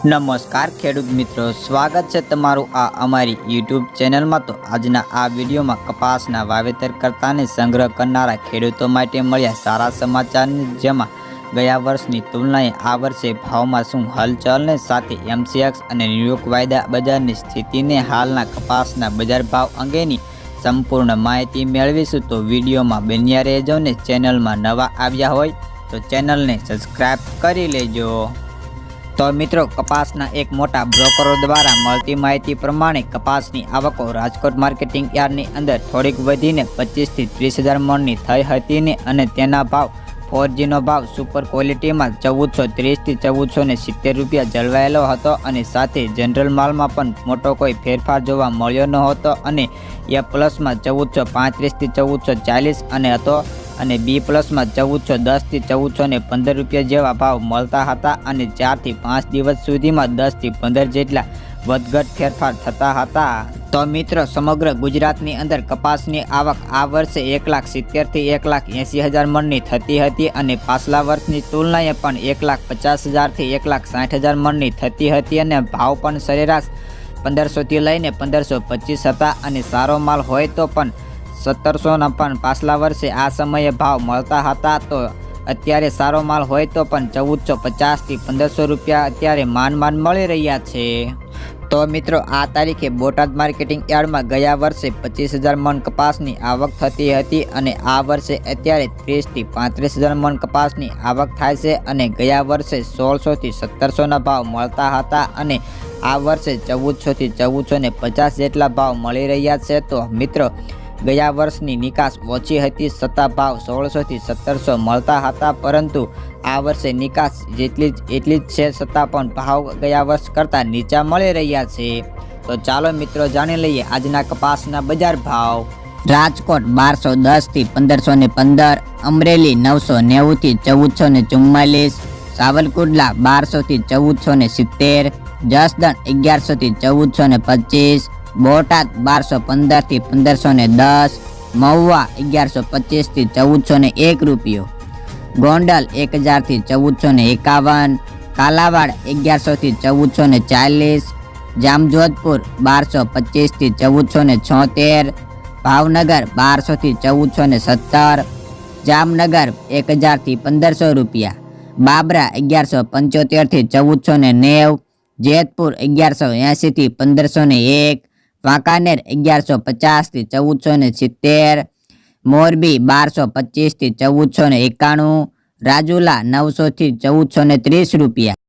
નમસ્કાર ખેડૂત મિત્રો, સ્વાગત છે તમારું આ અમારી યુટ્યુબ ચેનલમાં. તો આજના આ વિડીયોમાં કપાસના વાવેતર કરતાને સંગ્રહ કરનારા ખેડૂતો માટે મળ્યા સારા સમાચારની જેમાં ગયા વર્ષની તુલનાએ આ વર્ષે ભાવમાં શું હલચલને સાથે એમસીએક્સ અને ન્યુયોર્ક વાયદા બજારની સ્થિતિને હાલના કપાસના બજાર ભાવ અંગેની સંપૂર્ણ માહિતી મેળવીશું. તો વિડીયોમાં બન્યા રહેજો ને ચેનલમાં નવા આવ્યા હોય તો ચેનલને સબસ્ક્રાઈબ કરી લેજો. તો મિત્રો, કપાસના એક મોટા બ્રોકરો દ્વારા મળતી માહિતી પ્રમાણે કપાસની આવકો રાજકોટ માર્કેટિંગ યાર્ડની અંદર થોડીક વધીને પચીસથી ત્રીસ હજાર મણની થઈ હતી ને અને તેના ભાવ ફોરજીનો ભાવ સુપર ક્વોલિટીમાં ચૌદસો ત્રીસથી ચૌદસો ને સિત્તેર રૂપિયા જળવાયેલો હતો અને સાથે જનરલ માલમાં પણ મોટો કોઈ ફેરફાર જોવા મળ્યો ન હતો અને એ પ્લસમાં ચૌદસો પાંત્રીસથી ચૌદસો ચાલીસ અને હતો અને બી પ્લસમાં ચૌદસો દસથી ચૌદસો ને પંદર રૂપિયા જેવા ભાવ મળતા હતા અને ચારથી પાંચ દિવસ સુધીમાં દસથી પંદર જેટલા વધઘટ ફેરફાર થતા હતા. તો મિત્રો, સમગ્ર ગુજરાતની અંદર કપાસની આવક આ વર્ષે એક લાખ સિત્તેરથી એક લાખ એંસી હજાર મણની થતી હતી અને પાછલા વર્ષની તુલનાએ પણ એક લાખ પચાસ હજારથી એક લાખ સાઠ હજાર મણની થતી હતી અને ભાવ પણ સરેરાશ પંદરસોથી લઈને પંદરસો પચીસ હતા અને સારો માલ હોય તો પણ સત્તરસોના પણ પાછલા વર્ષે આ સમયે ભાવ મળતા હતા તો અત્યારે સારો માલ હોય તો પણ ચૌદસો પચાસથી પંદરસો રૂપિયા અત્યારે માન માન મળી રહ્યા છે. તો મિત્રો, આ તારીખે બોટાદ માર્કેટિંગ યાર્ડમાં ગયા વર્ષે પચીસ હજાર મણ કપાસની આવક થતી હતી અને આ વર્ષે અત્યારે ત્રીસથી પાંત્રીસ હજાર મણ કપાસની આવક થાય છે અને ગયા વર્ષે સોળસોથી સત્તરસોના ભાવ મળતા હતા અને આ વર્ષે ચૌદસોથી ચૌદસો ને પચાસ જેટલા ભાવ મળી રહ્યા છે. તો મિત્રો ગયા વર્ષની નિકાસ ઓછી હતી છતાં ભાવ સોળસોથી સત્તરસો મળતા હતા, પરંતુ આ વર્ષે નિકાસ જેટલી જ, એટલી જ છે છતાં પણ ભાવ ગયા વર્ષ કરતાં નીચા મળી રહ્યા છે. તો ચાલો મિત્રો જાણી લઈએ આજના કપાસના બજાર ભાવ. રાજકોટ બારસો દસથી પંદરસો ને પંદર, અમરેલી નવસો નેવુંથી ચૌદસો ને ચુમ્માલીસ, સાવરકુંડલા બારસોથી ચૌદસો ને સિત્તેર, જસદણ અગિયારસોથી ચૌદસો ને પચીસ બોટાદ બારસો પંદરથી પંદરસો ને દસ, મહુવા અગિયારસો પચીસથી ચૌદસો ને એક રૂપિયો. ગોંડલ એક હજારથી ચૌદસો ને એકાવન, કાલાવાડ અગિયારસોથી ચૌદસો ને ચાલીસ, જામજોધપુર બારસો પચીસથી ચૌદસો ને છોતેર, ભાવનગર બારસોથી ચૌદસો ને સત્તર, જામનગર એક હજારથી પંદરસો રૂપિયા, બાબરા અગિયારસો પંચોતેરથી ચૌદસો ને નેવ, જેતપુર અગિયારસો એંશીથી પંદરસો ને એક વાંકાનેર અગિયારસો પચાસથી ચૌદસો ને સિત્તેર, મોરબી બારસો પચીસથી ચૌદસો ને એકાણું, રાજુલા નવસોથી ચૌદસો ને ત્રીસ રૂપિયા.